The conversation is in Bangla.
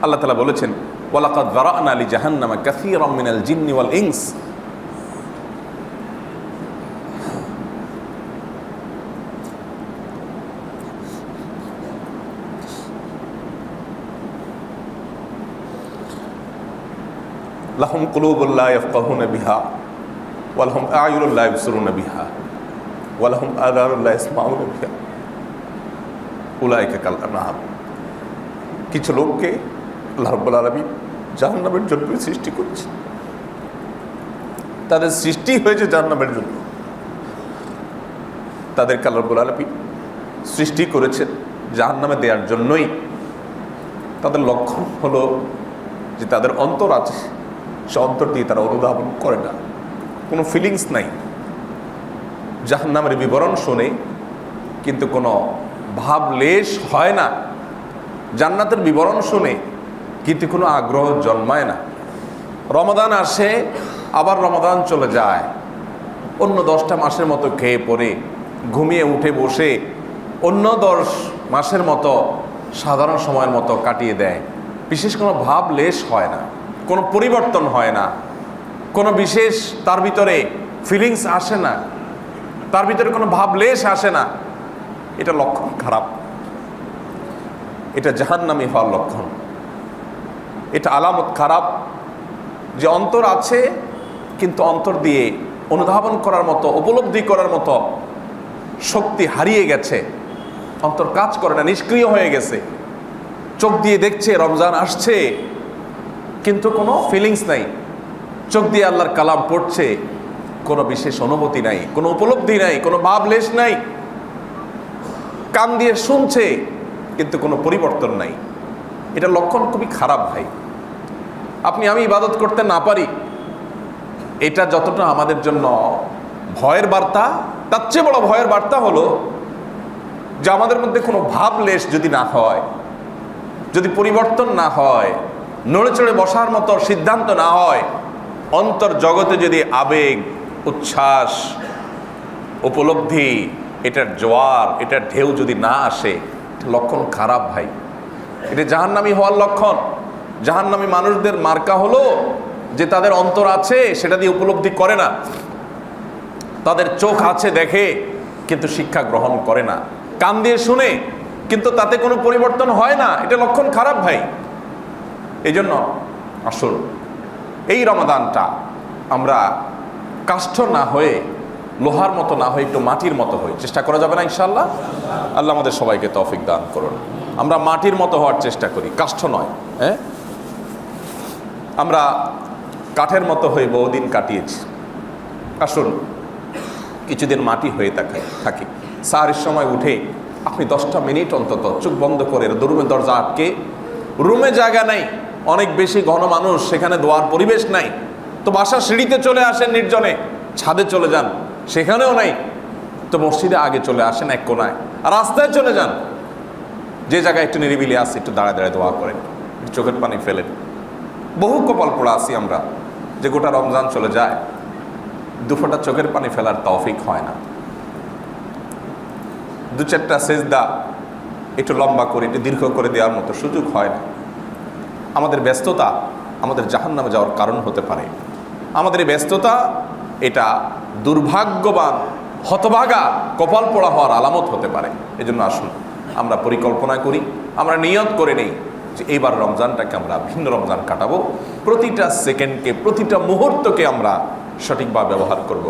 আল্লাহ তালা বলেছেন ওয়ালাকাদ দারানা আলী জাহান্নামা কাসীরাম মিনাল জিন্নি ওয়াল ইনস লাহুম কুলুবুল্লাহ ইয়াফকাহুনা বিহা ওয়ালহুম আয়ুনুল্লাহ ইবসুরুনা বিহা ওয়ালহুম আদারুল্লাহ ইসমাউনা বিহা উলাইকা কাল আনহাম কিছু লোককে আল্লাহ রব্বুল আলমী জাহান্নামের জন্য সৃষ্টি করেছে তাদের সৃষ্টি হয়েছে জাহান্নামের জন্য। তাদেরকে আল্লাহ আলমী সৃষ্টি করেছেন জাহান্নামে দেওয়ার জন্যই। তাদের লক্ষণ হলো যে তাদের অন্তর আছে, সে অন্তর দিয়ে তারা অনুধাবন করে না। কোনো ফিলিংস নাই। জাহান্নামের বিবরণ শুনে কিন্তু কোনো ভাবলেশ হয় না। জান্নাতের বিবরণ শুনে কিন্তু কোনো আগ্রহ জন্মায় না। রমাদান আসে, আবার রমাদান চলে যায়। অন্য দশটা মাসের মতো খেয়ে পড়ে, ঘুমিয়ে উঠে বসে, অন্য দশ মাসের মতো সাধারণ সময়ের মতো কাটিয়ে দেয়। বিশেষ কোনো ভাব লেশ হয় না, কোনো পরিবর্তন হয় না। কোনো বিশেষ তার ভিতরে ফিলিংস আসে না, তার ভিতরে কোনো ভাব লেশ আসে না। এটা লক্ষণ খারাপ। এটা জাহান্নামি হওয়ার লক্ষণ। এটা আলামত খারাপ যে অন্তর আছে, কিন্তু অন্তর দিয়ে অনুধাবন করার মতো, উপলব্ধি করার মতো শক্তি হারিয়ে গেছে। অন্তর কাজ করে না, নিষ্ক্রিয় হয়ে গেছে। চোখ দিয়ে দেখছে, রমজান আসছে, কিন্তু কোনো ফিলিংস নাই। চোখ দিয়ে আল্লাহর কালাম পড়ছে, কোনো বিশেষ অনুভূতি নাই, কোনো উপলব্ধি নাই, কোনো ভাবলেশ নাই। কান দিয়ে শুনছে, কিন্তু কোনো পরিবর্তন নাই। এটা লক্ষণ খুবই খারাপ ভাই। আপনি আমি ইবাদত করতে না পারি, এটা যতটা আমাদের জন্য ভয়ের বার্তা, তার চেয়ে বড় ভয়ের বার্তা হলো যে আমাদের মধ্যে কোনো ভাবলেশ যদি না হয়, যদি পরিবর্তন না হয় নড়ে চড়ে বসার মতো সিদ্ধান্ত না হয়, অন্তর জগতে যদি আবেগ, উচ্ছ্বাস, উপলব্ধি, এটার জোয়ার, এটার ঢেউ যদি না আসে, লক্ষণ খারাপ ভাই। এটা জাহান্নামি হওয়ার লক্ষণ। জাহান্নামি মানুষদের মার্কা হলো যে তাদের অন্তর আছে, সেটা দিয়ে উপলব্ধি করে না। তাদের চোখ আছে দেখে, কিন্তু শিক্ষা গ্রহণ করে না। কান দিয়ে শুনে, কিন্তু তাতে কোনো পরিবর্তন হয় না। এটা লক্ষণ খারাপ ভাই। এই জন্য আসল এই রমাদানটা আমরা কাষ্ঠ না হয়ে, লোহার মতো না হয়ে একটু মাটির মতো হই। চেষ্টা করা যাবে না ইনশাল্লাহ আল্লাহ আমাদের সবাইকে তৌফিক দান করুন। আমরা মাটির মতো হওয়ার চেষ্টা করি, কাষ্ঠ নয় হ্যাঁ? আমরা কাঠের মতো হয়ে বহুদিন কাটিয়েছি। আসুন কিছুদিন মাটি হয়ে থাকে, থাকি। সারের সময় উঠে আপনি দশটা মিনিট অন্তত চোখ বন্ধ করে রুমের দরজা আটকে, রুমে জায়গা নাই, অনেক বেশি ঘন মানুষ, সেখানে দোয়ার পরিবেশ নাই। তো বাসা সিঁড়িতে চলে আসেন নির্জনে, ছাদে চলে যান, সেখানেও নাই। তো মসজিদে আগে চলে আসেন এক কোনায় আর রাস্তায় চলে যান। যে জায়গায় একটু নিরিবিলি আসে একটু দাঁড়ায় দাঁড়ায় দোয়া করেন চোখের পানি ফেলেন। বহু কপাল পড়া আসি আমরা যে গোটা রমজান চলে যায়। দুফোটা চোখের পানি ফেলার তৌফিক হয় না। দু চারটা সেজদা একটু লম্বা করে, একটু দীর্ঘ করে দেওয়ার মতো সুযোগ হয় না। আমাদের ব্যস্ততা আমাদের জাহান নামে যাওয়ার কারণ হতে পারে। আমাদের ব্যস্ততা এটা দুর্ভাগ্যবান, হতভাগা, কপাল পোড়া হওয়ার আলামত হতে পারে। এজন্য আসুন, আমরা পরিকল্পনা করি, আমরা নিয়ত করে নেই। যে এইবার রমজানটাকে আমরা ভিন্ন রমজান কাটাবো প্রতিটা সেকেন্ডকে প্রতিটা মুহূর্তকে আমরা সঠিকভাবে ব্যবহার করব।